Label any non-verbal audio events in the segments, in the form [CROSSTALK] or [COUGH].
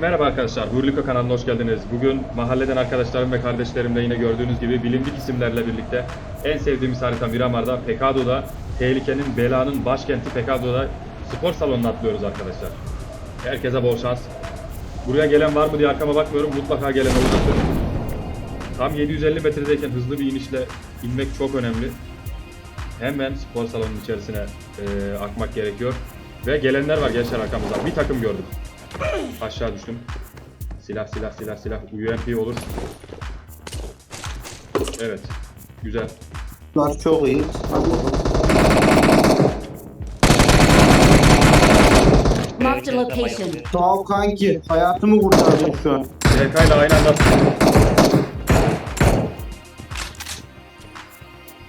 Merhaba arkadaşlar, Hurliko kanalına hoş geldiniz. Bugün mahalleden arkadaşlarım ve kardeşlerimle yine gördüğünüz gibi bilindik isimlerle birlikte en sevdiğimiz harita Miramar'da, Pekado'da, tehlikenin, belanın başkenti Pekado'da spor salonuna atlıyoruz arkadaşlar. Herkese bol şans. Buraya gelen var mı diye arkama bakmıyorum, mutlaka gelen olacaktır. Tam 750 metredeyken hızlı bir inişle inmek çok önemli. Hemen spor salonunun içerisine e, akmak gerekiyor. Ve gelenler var gençler arkamızdan. Bir takım gördüm. Aşağı düştüm. Silah silah silah silah. UMP olur. Evet. Güzel. Bunlar çok iyi. Marked a location. Sağ ol kanki. Hayatımı kurtardın şu an. DK ile aynı anda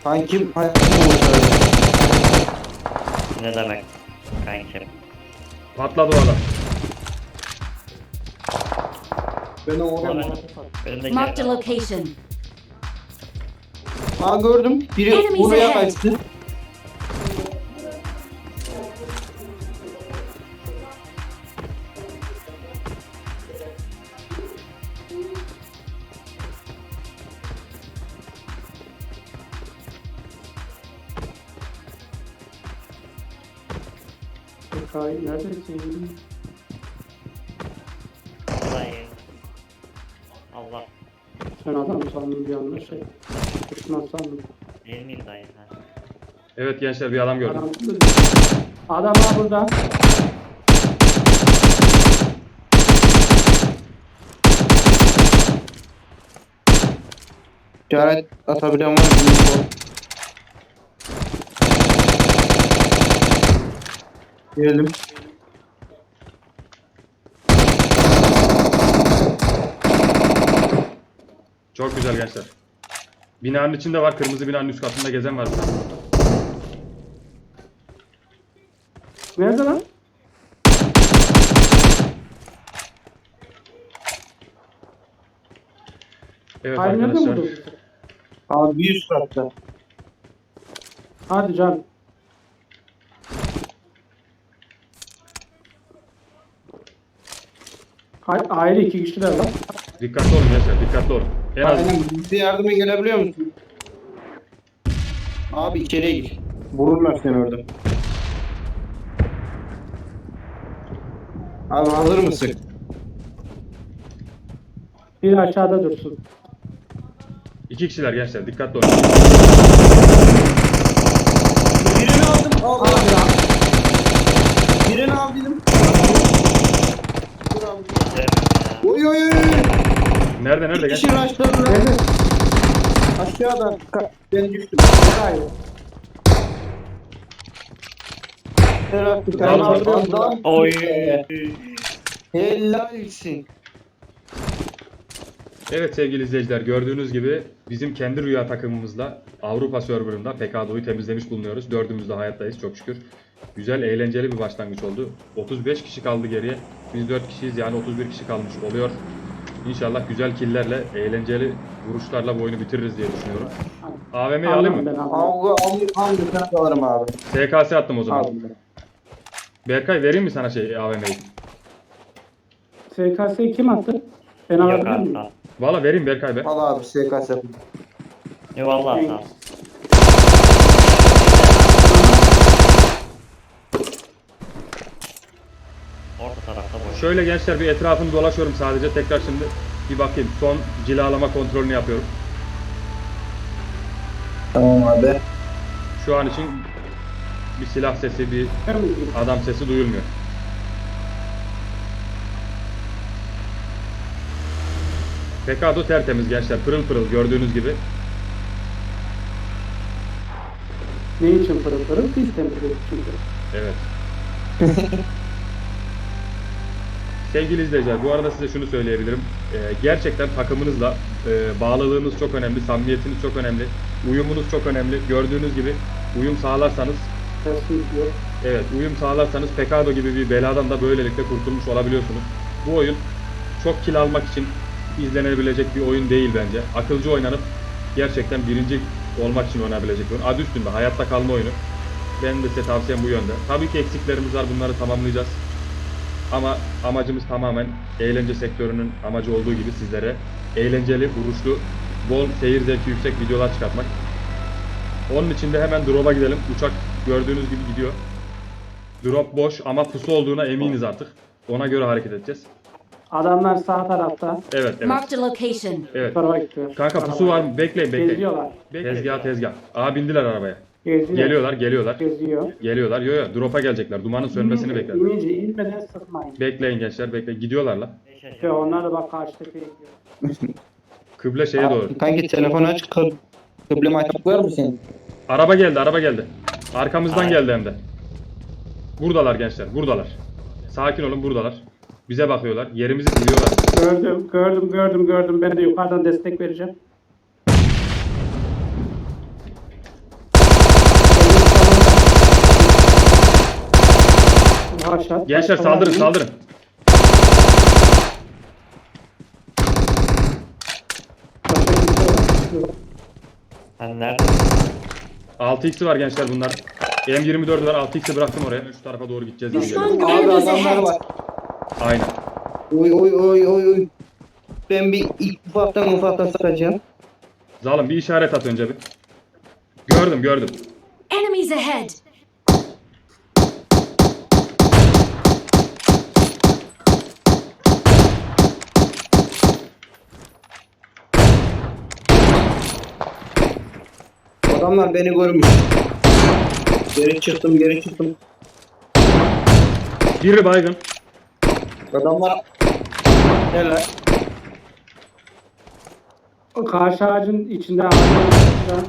Kankim hayatımı kurtardın. Ne demek kankim? patladı o adam. Beni oraya Önümdeki Marked a location. Aa gördüm. Biri Enemies buraya ahead. kaçtı. Neredesin? Hayır. Sandın bir anda şey. Düşman sandın. Değil miyim dayı? Ha. Evet gençler bir adam gördüm. Adam, adam ha burada. İşaret atabilen var mı? Gelelim. Çok güzel gençler. Binanın içinde var. Kırmızı binanın üst katında gezen var. tane. Nerede lan? Evet nerede arkadaşlar. Abi bir üst katta. Hadi can. Hayır, aile iki kişiler lan. Dikkatli olun gençler. Dikkatli olun. En az Aynen bize yardıma gelebiliyor musun? Abi içeriye gir. Vururlar seni orada. Abi hazır mısın? Biri aşağıda dursun. iki kişiler gençler. Dikkatli olun. Birini aldım. Al, al. Abi ya. Birini aldım. Oy oy oy. Nerede nerede Bir kişi gençler? raşladı. Nerede? Aşağıda. Ka- Ben düştüm. Hayır. Serhat bir tane tamam. adam. Oy. Helalsin. Evet sevgili izleyiciler gördüğünüz gibi bizim kendi rüya takımımızla Avrupa serverında PKDO'yu temizlemiş bulunuyoruz. Dördümüz de hayattayız çok şükür. Güzel eğlenceli bir başlangıç oldu. 35 kişi kaldı geriye. Biz 4 kişiyiz yani 31 kişi kalmış oluyor. İnşallah güzel killerle, eğlenceli vuruşlarla bu oyunu bitiririz diye düşünüyorum. AVM'yi alayım Aldım mı? aldım. Al al al bir tane alırım abi. SKS attım o zaman. Al. Berkay vereyim mi sana şey AVM'yi? SKS'yi kim attı? Ben alabilir abi miyim? Valla vereyim Berkay be. Al abi SKS. Yok vallahi sağ ol. Orta tarafta boş. Şöyle gençler bir etrafını dolaşıyorum sadece. Tekrar şimdi bir bakayım. Son cilalama kontrolünü yapıyorum. Tamam abi. Şu an için bir silah sesi, bir adam sesi duyulmuyor. Pekado tertemiz gençler. Pırıl pırıl gördüğünüz gibi. Ne için pırıl pırıl? Biz temizledik çünkü. Evet. [LAUGHS] Sevgili izleyiciler bu arada size şunu söyleyebilirim. Ee, gerçekten takımınızla e, bağlılığınız çok önemli, samimiyetiniz çok önemli, uyumunuz çok önemli. Gördüğünüz gibi uyum sağlarsanız yok. Evet, uyum sağlarsanız Pekado gibi bir beladan da böylelikle kurtulmuş olabiliyorsunuz. Bu oyun çok kill almak için izlenebilecek bir oyun değil bence. Akılcı oynanıp gerçekten birinci olmak için oynayabilecek bir oyun. Adı üstünde hayatta kalma oyunu. Benim de size tavsiyem bu yönde. Tabii ki eksiklerimiz var, bunları tamamlayacağız. Ama amacımız tamamen eğlence sektörünün amacı olduğu gibi sizlere eğlenceli, vuruşlu, bol seyir zevki yüksek videolar çıkartmak. Onun için de hemen drop'a gidelim. Uçak gördüğünüz gibi gidiyor. Drop boş ama pusu olduğuna eminiz artık. Ona göre hareket edeceğiz. Adamlar sağ tarafta. Evet, evet. Marked a location. Evet. Kanka pusu var mı? Bekleyin, bekleyin. Geziyorlar. Tezgah, tezgah. Aa bindiler arabaya. Geziyor. Geliyorlar, geliyorlar. Geziyor. Geliyorlar. Yo yo, drop'a gelecekler. Dumanın sönmesini bekler. İnince inmeden sıkmayın. Bekleyin gençler, bekleyin. Gidiyorlar la. Beş yaşında. Yo, onlar da bak karşıdaki gidiyor. Kıble şeye doğru. Kanki telefonu aç. kı- Kıblemi açık var mısın? Araba geldi, araba geldi. Arkamızdan geldi hem de. Buradalar gençler, buradalar. Sakin olun, buradalar. Bize bakıyorlar. Yerimizi biliyorlar. Gördüm, gördüm, gördüm, gördüm. Ben de yukarıdan destek vereceğim. Gençler saldırın, saldırın. Sen nerede? 6x'i var gençler bunlar. M24 var, 6x'i bıraktım oraya. Şu tarafa doğru gideceğiz. Düşman. Abi adamlar var. Aynen. Oy oy oy oy oy. Ben bir ilk ufaktan ufaktan sıkacağım. Zalim bir işaret at önce bir. Gördüm, gördüm. Enemies ahead. Adamlar beni görmüş. Geri çıktım geri çıktım. Biri baygın. Adamlar? O Karşı ağacın içinde ağacın içinde.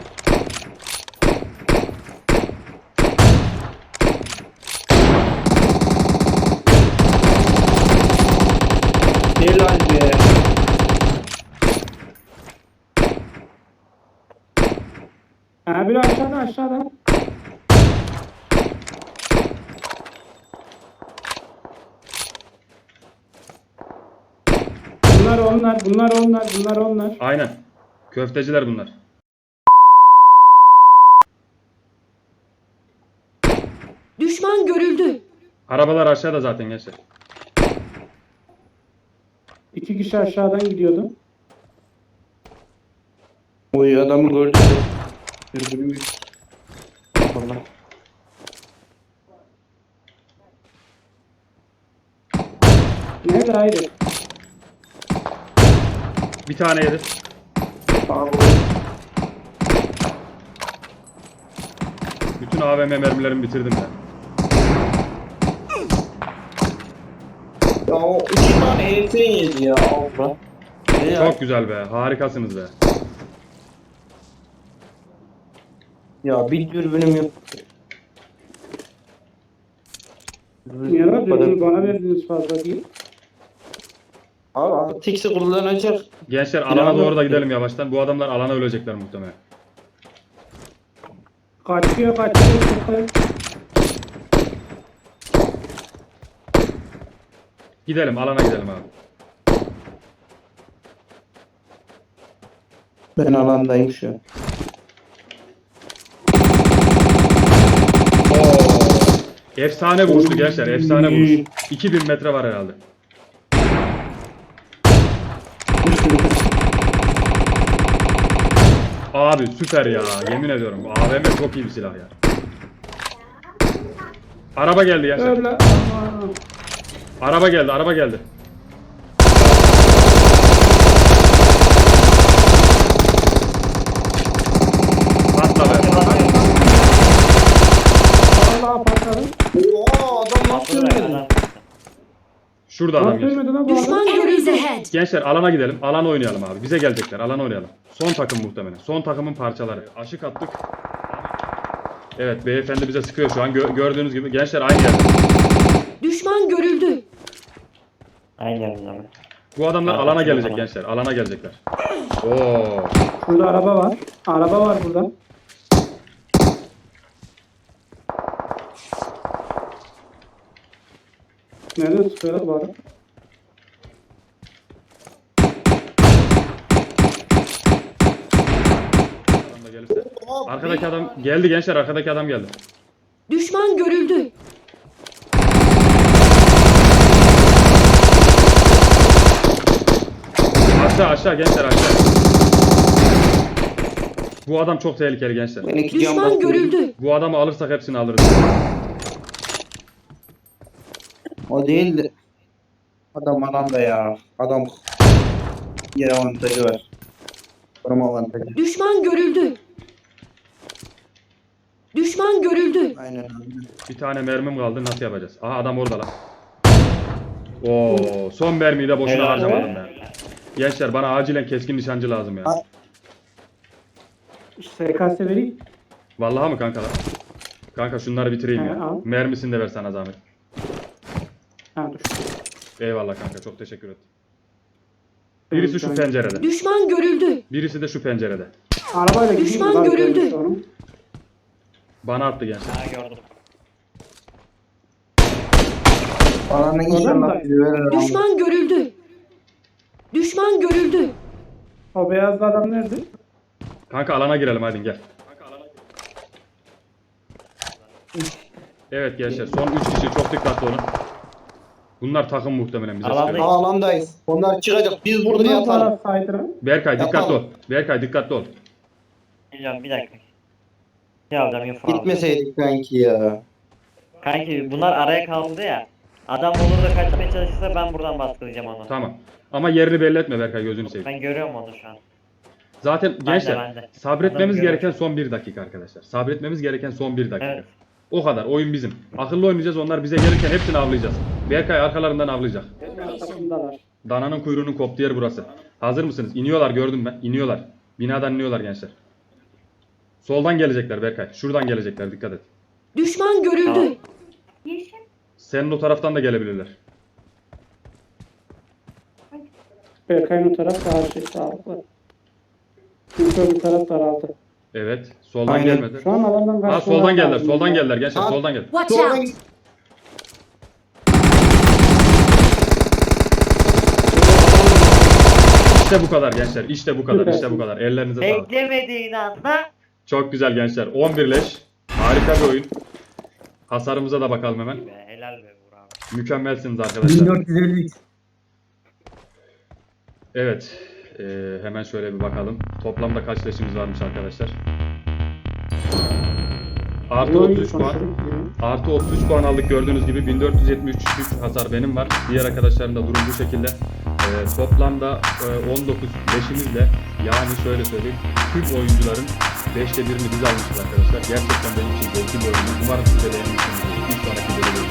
Helal be. Ha, bir aşağıda aşağıda. Bunlar onlar, bunlar onlar, bunlar onlar. Aynen. Köfteciler bunlar. Düşman görüldü. Arabalar aşağıda zaten gençler. İki kişi aşağıdan gidiyordu. Oy adamı gördüm. Dürbünüm. Allah. Nerede ayrı? Bir tane yedi. Bütün AVM mermilerimi bitirdim ben. Ya o iki tane ET yedi ya. Ne ya? Çok güzel be. Harikasınız be. Ya bir dürbünüm yok. Niye lan? Dürbünü bana verdiniz fazla değil. Abi tiksi kullanacak. Gençler alana doğru da gidelim yavaştan. Bu adamlar alana ölecekler muhtemelen. Kaçıyor, kaçıyor, kaçıyor. Gidelim alana gidelim abi. Ben alandayım şu an. Efsane vuruştu gençler. Efsane vuruş. 2000 metre var herhalde. Abi süper ya. Yemin ediyorum. AVM çok iyi bir silah ya. Araba geldi gençler. Araba geldi, araba geldi. Atla be. Vallahi patladı. Oha adam nasıl Atladı ölmedi? adam. Şurada adam? Düşman enemies ahead. Gençler alana gidelim. Alana oynayalım abi. Bize gelecekler. Alana oynayalım. Son takım muhtemelen. Son takımın parçaları. Aşık attık. Evet beyefendi bize sıkıyor şu an. Gö- gördüğünüz gibi. Gençler aynı yerde. Düşman görüldü. Aynı yerinde mi? Bu adamlar Tamam, alana tamam. gelecek gençler. Alana gelecekler. Oo. Şurada araba var. Araba var burada. Nereden sıkıyor lan bari? Adam. Arkadaki adam geldi gençler arkadaki adam geldi. Düşman görüldü. Aşağı aşağı gençler aşağı. Bu adam çok tehlikeli gençler. Düşman görüldü. Bu adamı alırsak hepsini alırız. O değil de. Adam alanda ya. Adam yer avantajı var. Koruma avantajı. Düşman görüldü. Düşman görüldü. Aynen abi. Bir tane mermim kaldı nasıl yapacağız? Aha adam orada lan. Oo, son mermiyi de boşuna Helal harcamadım be. ben. Gençler bana acilen keskin nişancı lazım ya. Ha. SKS vereyim. Vallahi mı kanka lan? Kanka şunları bitireyim He, ya. al. Mermisini de ver sana zahmet. Ha dur. Eyvallah kanka çok teşekkür ederim. Birisi şu pencerede. Düşman görüldü. Birisi de şu pencerede. Arabayla gideyim. Düşman görüldü. görmüş onu. Bana attı gençler. Ha gördüm. Da- bizi verir ama. Düşman görüldü. Düşman görüldü. O beyazlı adam nerede? Kanka alana girelim hadi gel. Evet gençler son 3 kişi çok dikkatli olun. Bunlar takım muhtemelen bize Alanda- sıkıyor. Alandayız. Onlar çıkacak. Biz burada taraf saydıra. Berkay dikkatli ol. Yapalım. Berkay dikkatli ol. Geliyorum bir dakika. Ne alacağım info alacağım. Gitmeseydik kanki ya. Kanki bunlar araya kaldı ya. Adam olur da kaçmaya çalışırsa ben buradan baskılayacağım onu. Tamam. Ama yerini belli etme Berkay gözünü seveyim. Ben görüyorum onu şu an. Zaten gençler ben de. sabretmemiz Adam gereken son bir dakika arkadaşlar. Sabretmemiz gereken son bir dakika. Evet. O kadar. Oyun bizim. Akıllı oynayacağız. Onlar bize gelirken hepsini avlayacağız. Berkay arkalarından avlayacak. Dananın kuyruğunun koptuğu yer burası. Hazır mısınız? İniyorlar gördüm ben. İniyorlar. Binadan iniyorlar gençler. Soldan gelecekler Berkay. Şuradan gelecekler dikkat et. Düşman görüldü. Tamam. Senin o taraftan da gelebilirler. Berkay'ın o taraf daha şey sağlıklı. Çünkü öbür taraf daraldı. Evet. Soldan Aynen. gelmedi. Şu an alandan Ha karşı soldan geldiler. lazım. Soldan geldiler gençler. Ha. Soldan geldi. Watch out. İşte bu kadar gençler. İşte bu kadar. İşte bu kadar. Ellerinize sağlık. Beklemediğin anda Çok güzel gençler. 11 leş. Harika bir oyun. Hasarımıza da bakalım hemen. be helal be Burak abi. Mükemmelsiniz arkadaşlar. 1453. Evet. Ee, hemen şöyle bir bakalım. Toplamda kaç leşimiz varmış arkadaşlar. Artı Oyun 33 puan. Artı 33 puan aldık gördüğünüz gibi 1473 hasar benim var. Diğer arkadaşların da durum bu şekilde. Ee, toplamda e, 19 leşimizle yani şöyle söyleyeyim tüm oyuncuların 5'te birini biz almışız arkadaşlar. Gerçekten benim için zevkli bir oyundu. Umarım siz de beğenmişsinizdir. Bir sonraki bölümde